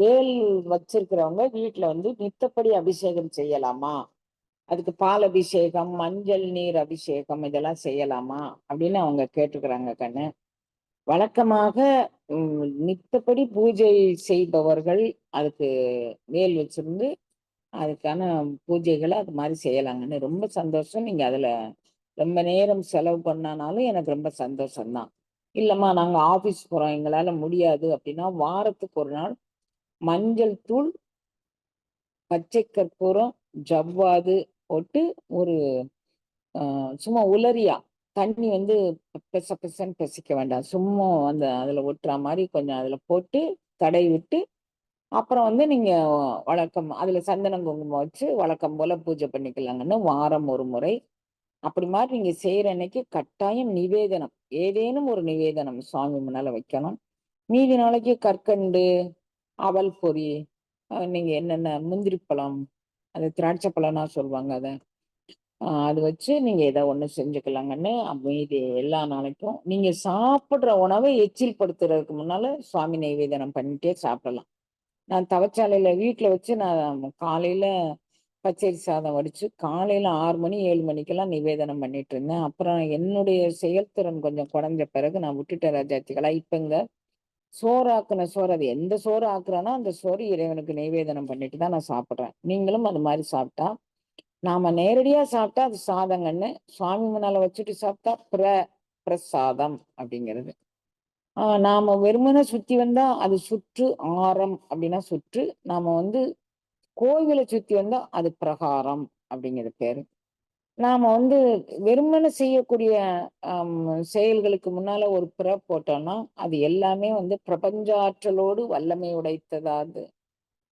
வேல் வச்சிருக்கிறவங்க வீட்டுல வந்து மித்தப்படி அபிஷேகம் செய்யலாமா? அதுக்கு பால் அபிஷேகம் மஞ்சள் நீர் அபிஷேகம் இதெல்லாம் செய்யலாமா? அப்படின்னு அவங்க கேட்டுக்கிறாங்க கண்ணு. வழக்கமாக நித்தப்படி பூஜை செய்பவர்கள் அதுக்கு வேல் வச்சிருந்து அதுக்கான பூஜைகளை அது மாதிரி செய்யலாங்கன்னு ரொம்ப சந்தோஷம். நீங்க அதுல ரொம்ப நேரம் செலவு பண்ணானாலும் எனக்கு ரொம்ப சந்தோஷம்தான். இல்லம்மா நாங்க ஆபீஸ் போறோம் எங்களால முடியாது அப்படின்னா வாரத்துக்கு ஒரு நாள் மஞ்சள் தூள் பச்சை கற்பூரம் ஜவ்வாது போட்டு ஒரு சும்மா உலரியா. தண்ணி வந்து பெச பெசன்னு பெசிக்க வேண்டாம். சும்மா அந்த அதில் ஒட்டுற மாதிரி கொஞ்சம் அதில் போட்டு தடை விட்டு அப்புறம் வந்து நீங்கள் வழக்கம் அதில் சந்தனம் குங்குமம் வச்சு வழக்கம் போல் பூஜை பண்ணிக்கலாங்கன்னு வாரம் ஒரு முறை. அப்படி மாதிரி நீங்கள் செய்கிற அன்னைக்கு கட்டாயம் நிவேதனம். ஏதேனும் ஒரு நிவேதனம் சுவாமி முன்னால் வைக்கணும். மீதி நாளைக்கு கற்கண்டு அவல் பொறி நீங்கள் என்னென்ன முந்திரி பழம் அது திராட்சை பழம்னா சொல்லுவாங்க அதை. அது வச்சு நீங்கள் ஏதோ ஒன்று செஞ்சுக்கலாங்கன்னு மீதி எல்லா நாளைக்கும். நீங்கள் சாப்பிட்ற உணவை எச்சில் படுத்துறதுக்கு முன்னால் சுவாமி நைவேதனம் பண்ணிட்டே சாப்பிடலாம். நான் தவச்சாலையில் வீட்டில் வச்சு நான் காலையில் பச்சரி சாதம் வடித்து காலையில் ஆறு மணி ஏழு மணிக்கெல்லாம் நிவேதனம் பண்ணிட்டு இருந்தேன். அப்புறம் என்னுடைய செயல்திறன் கொஞ்சம் குறைஞ்ச பிறகு நான் விட்டுட்டேன் ராஜாத்திகளா இப்போங்க சோறு ஆக்குன சோறு அது எந்த சோறு ஆக்குறானோ அந்த சோறு இறைவனுக்கு நைவேதனம் பண்ணிட்டு தான் நான் சாப்பிட்றேன். நீங்களும் அது மாதிரி சாப்பிட்டா நாம நேரடியா சாப்பிட்டா அது சாதங்கன்னு சுவாமி முன்னால வச்சுட்டு சாப்பிட்டா பிர பிரசாதம் அப்படிங்கிறது. ஆஹ் நாம வெறுமனை சுத்தி வந்தா அது சுற்று ஆரம் அப்படின்னா சுற்று. நாம வந்து கோவிலை சுத்தி வந்தா அது பிரகாரம் அப்படிங்கிறது பேரு. நாம வந்து வெறுமனை செய்யக்கூடிய செயல்களுக்கு முன்னால ஒரு பிற போட்டோம்னா அது எல்லாமே வந்து பிரபஞ்ச ஆற்றலோடு வல்லமை உடைத்ததாது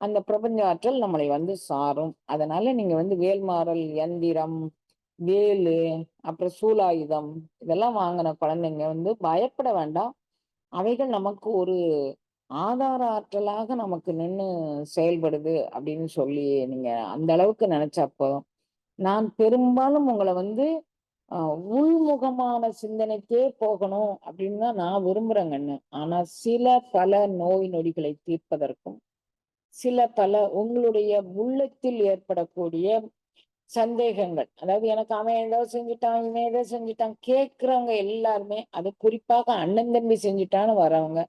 அந்த பிரபஞ்ச ஆற்றல் நம்மளை வந்து சாரும். அதனால நீங்க வந்து வேல்மாறல் எந்திரம் வேலு அப்புறம் சூலாயுதம் இதெல்லாம் வாங்கின குழந்தைங்க வந்து பயப்பட வேண்டாம். அவைகள் நமக்கு ஒரு ஆதார ஆற்றலாக நமக்கு நின்று செயல்படுது அப்படின்னு சொல்லி நீங்க அந்த அளவுக்கு நினைச்சா போதும். நான் பெரும்பாலும் உங்களை வந்து உள்முகமான சிந்தனைக்கே போகணும் அப்படின்னு தான் நான் விரும்புறேங்கன்னு ஆனா சில பல நோய் நொடிகளை தீர்ப்பதற்கும் சில பல உங்களுடைய உள்ளத்தில் ஏற்படக்கூடிய சந்தேகங்கள் அதாவது எனக்கு அவன் ஏதோ செஞ்சுட்டான் இவன் ஏதோ செஞ்சுட்டான் கேட்கிறவங்க எல்லாருமே அது குறிப்பாக அண்ணன் தம்பி செஞ்சுட்டான்னு வரவங்க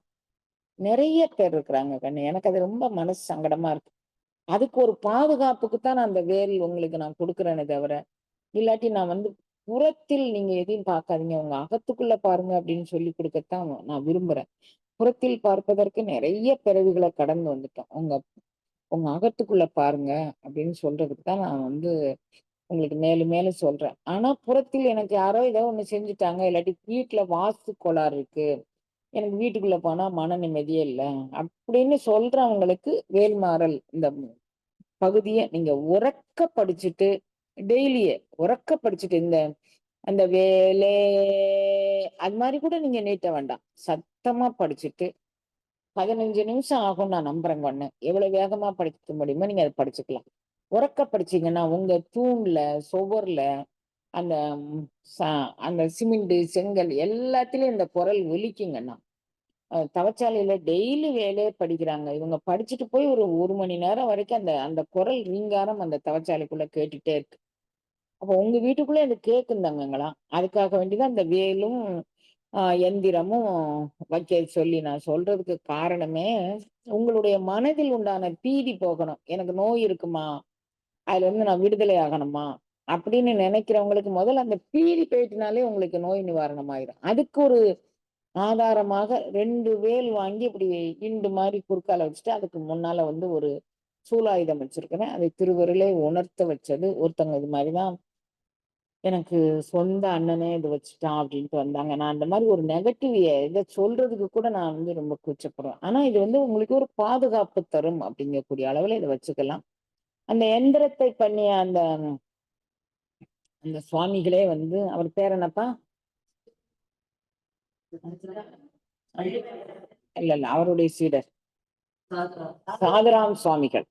நிறைய பேர் இருக்கிறாங்க கண்ணு. எனக்கு அது ரொம்ப மனசு சங்கடமா இருக்கு. அதுக்கு ஒரு பாதுகாப்புக்கு தான் நான் அந்த வேல் உங்களுக்கு நான் கொடுக்குறேனே தவிர இல்லாட்டி நான் வந்து புறத்தில் நீங்க எதையும் பார்க்காதீங்க. உங்க அகத்துக்குள்ள பாருங்க அப்படின்னு சொல்லி கொடுக்கத்தான் நான் விரும்புறேன். புறத்தில் பார்ப்பதற்கு நிறைய பிறவிகளை கடந்து வந்துட்டோம். உங்க உங்க அகத்துக்குள்ள பாருங்க அப்படின்னு சொல்றதுக்கு தான் நான் வந்து உங்களுக்கு மேலும் மேலும் சொல்றேன். ஆனா புறத்தில் எனக்கு யாரோ ஏதோ ஒண்ணு செஞ்சுட்டாங்க. இல்லாட்டி வீட்டுல வாஸ்து கோளாறு இருக்கு. எனக்கு வீட்டுக்குள்ள போனா மன நிம்மதியே இல்லை. அப்படின்னு சொல்றவங்களுக்கு வேல்மாறல் இந்த பகுதியை நீங்க உறக்க படிச்சுட்டு டெய்லியே உறக்க படிச்சுட்டு இந்த அந்த வேலை அது மாதிரி கூட நீங்க நீட்ட வேண்டாம். சத்தமா படிச்சுட்டு பதினஞ்சு நிமிஷம் ஆகும் நான் நம்புறேங்க ஒண்ணு எவ்வளவு வேகமா படிக்க முடியுமோ நீங்க அதை படிச்சுக்கலாம். உறக்க படிச்சீங்கன்னா உங்க தூண்ல சுவர்ல அந்த அந்த சிமெண்ட் செங்கல் எல்லாத்துலயும் இந்த குரல் ஒலிக்குங்கண்ணா. தவச்சாலையில டெய்லி வேலையே படிக்கிறாங்க. இவங்க படிச்சுட்டு போய் ஒரு ஒரு மணி நேரம் வரைக்கும் அந்த அந்த குரல் ரீங்காரம் அந்த தவச்சாலைக்குள்ள கேட்டுட்டே இருக்கு. அப்போ உங்க வீட்டுக்குள்ளே அது கேக்குந்தாங்கங்களா அதுக்காக வேண்டிதான் அந்த வேலும் எந்திரமும் வைக்க சொல்லி நான் சொல்றதுக்கு காரணமே உங்களுடைய மனதில் உண்டான பீதி போகணும். எனக்கு நோய் இருக்குமா? அதுல இருந்து நான் விடுதலை ஆகணுமா? அப்படின்னு நினைக்கிறவங்களுக்கு முதல்ல அந்த பீதி போயிட்டுனாலே உங்களுக்கு நோய் நிவாரணம் ஆயிரும் அதுக்கு ஒரு ஆதாரமாக ரெண்டு வேல் வாங்கி இப்படி இண்டு மாதிரி குறுக்கால வச்சுட்டு அதுக்கு முன்னால வந்து ஒரு சூலாயுதம் வச்சிருக்கிறேன். அதை திருவருளே உணர்த்த வச்சது ஒருத்தங்க இது மாதிரிதான் எனக்கு சொந்த அண்ணனே இது வச்சுட்டான் அப்படின்ட்டு வந்தாங்க. நான் அந்த மாதிரி ஒரு நெகட்டிவ் இதை சொல்றதுக்கு கூட நான் வந்து ரொம்ப கூச்சப்படுவேன். ஆனா இது வந்து உங்களுக்கு ஒரு பாதுகாப்பு தரும் அப்படிங்கக்கூடிய அளவுல இதை வச்சுக்கலாம். அந்த எந்திரத்தை பண்ணிய அந்த அந்த சுவாமிகளே வந்து அவர் பேர் என்னப்பா? இல்ல இல்ல அவருடைய சீடர். சாதுராம் சுவாமிகள்.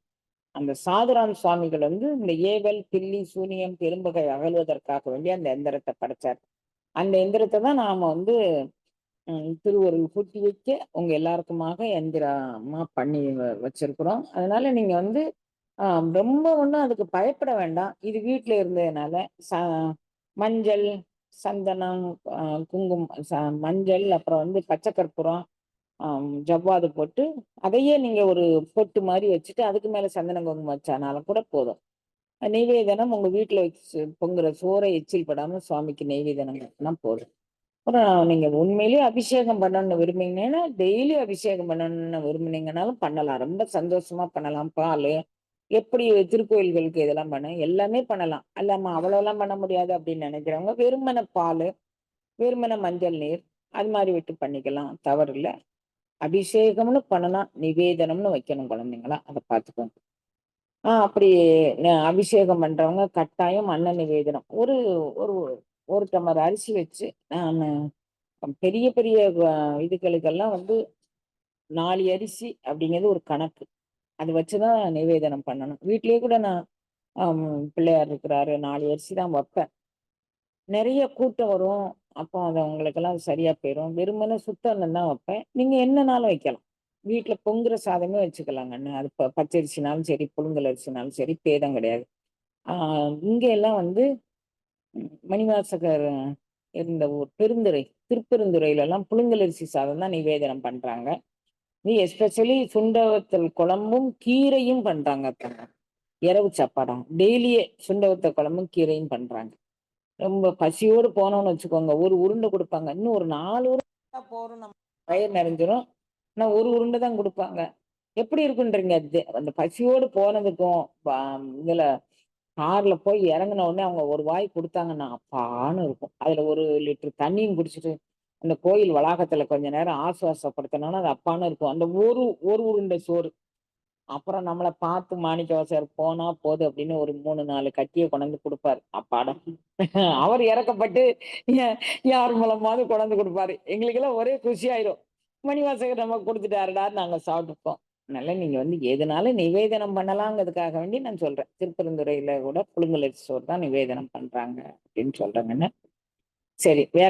அந்த சாதுராம் சுவாமிகள் வந்து இந்த ஏவல் தில்லி சூனியம் பெரும்பகை அகழ்வதற்காக வேண்டிய அந்த எந்திரத்தை படைச்சார். அந்த எந்திரத்தை தான் நாம வந்து திருவருள் கூட்டி வைக்க உங்க எல்லாருக்குமாக எந்திரமா பண்ணி வ- வச்சிருக்கிறோம். அதனால நீங்க வந்து ஆஹ், ரொம்ப ஒன்றும் அதுக்கு பயப்பட வேண்டாம். இது வீட்டில் இருந்ததுனால ச மஞ்சள் சந்தனம் குங்கும் குங்குமம் ச- மஞ்சள் அப்புறம் வந்து பச்சை கற்பூரம் ஜவ்வாது போட்டு அதையே நீங்க ஒரு பொட்டு மாதிரி வச்சுட்டு அதுக்கு மேல சந்தன குங்குமம் வச்சானாலும் கூட போதும். நெய்வேதனம் உங்க வீட்டுல வச்சு பொங்குற சோறை எச்சில் படாம சுவாமிக்கு நெய்வேதனம் போதும். அப்புறம் நீங்க உண்மையிலேயே அபிஷேகம் பண்ணணும்னு விரும்பினீங்கன்னா டெய்லி அபிஷேகம் பண்ணணும்னு விரும்பினீங்கனாலும் பண்ணலாம். ரொம்ப சந்தோஷமா பண்ணலாம். பால் எப்படி திருக்கோயில்களுக்கு இதெல்லாம் பண்ண எல்லாமே பண்ணலாம். அல்லாம அவ்வளோலாம் பண்ண முடியாது அப்படின்னு நினைக்கிறவங்க வெறுமன பால் வெறுமன மஞ்சள் நீர் அது மாதிரி விட்டு பண்ணிக்கலாம். தவறு இல்லை. அபிஷேகம்னு பண்ணலாம் நிவேதனம்னு வைக்கணும் குழந்தைங்களா அதை பார்த்துக்கோங்க. ஆஹ் அப்படி அபிஷேகம் பண்றவங்க கட்டாயம் அன்ன நிவேதனம். ஒரு ஒரு ஒரு டம்ளர் அரிசி வச்சு நான் பெரிய பெரிய இதுகளுக்கெல்லாம் வந்து நாலு அரிசி அப்படிங்கிறது ஒரு கணக்கு. அது வச்சுதான் நிவேதனம் பண்ணணும். வீட்லயே கூட நான் பிள்ளையார் இருக்கிறாரு நாலு அரிசி தான் வைப்பேன். நிறைய கூட்டம் வரும். அப்போ அது உங்களுக்கெல்லாம் சரியா போயிடும் வெறுமனே சுத்தம் தான் வைப்பேன். நீங்க என்னனாலும் வைக்கலாம். வீட்டுல பொங்குற சாதமே வச்சுக்கலாங்கன்னு அது பச்சரிசினாலும் சரி புழுங்கல் அரிசினாலும் சரி பேதம் கிடையாது. ஆஹ் இங்க எல்லாம் வந்து மணிவாசகர் இருந்த ஊர் பெருந்துறை. திருப்பெருந்துறையில எல்லாம் புழுங்கல் அரிசி சாதம் தான் நிவேதனம் பண்றாங்க. நீ எஸ்பெஷலி சுண்டவத்தல் குழம்பும் கீரையும் பண்றாங்க இரவு சாப்பாடா டெய்லியே சுண்டவத்த குழம்பும் கீரையும் பண்றாங்க. ரொம்ப பசியோடு போனோம்னு வச்சுக்கோங்க. ஒரு உருண்டை கொடுப்பாங்க. இன்னும் ஒரு நாலு உருண்டை போறோம் நம்ம. வயிறு நிறைஞ்சிரும். ஆனா ஒரு உருண்டை தான் கொடுப்பாங்க. எப்படி இருக்குன்றீங்க? அது அந்த பசியோடு போனதுக்கும் இதுல கார்ல போய் இறங்கின உடனே அவங்க ஒரு வாய் கொடுத்தாங்கன்னா அப்பான்னு இருக்கும். அதுல ஒரு லிட்டர் தண்ணியும் குடிச்சிட்டு அந்த கோயில் வளாகத்துல கொஞ்ச நேரம் ஆசுவாசப்படுத்தணும்னா அது அப்பான்னு இருக்கும். அந்த ஒரு ஒரு உருண்டை சோறு. அப்புறம் நம்மளை பார்த்து மாணிக்கவாசர் போனா போது அப்படின்னு ஒரு மூணு நாலு கட்டியை கொண்டாந்து கொடுப்பாரு. அப்பாடா. அவர் இறக்கப்பட்டு யார் மூலமாவது கொண்டாந்து கொடுப்பாரு. எங்களுக்கு எல்லாம் ஒரே குஷி ஆயிரும். மணிவாசகர் நம்ம கொடுத்துட்டாருடா நாங்க சாப்பிட்டுப்போம். அதனால நீங்க வந்து எதுனாலும் நிவேதனம் பண்ணலாங்கிறதுக்காக வேண்டி நான் சொல்றேன். திருப்பெருந்துறையில கூட புழுங்கல் சோறு தான் நிவேதனம் பண்றாங்க அப்படின்னு சொல்றாங்கன்னு. சரி வேற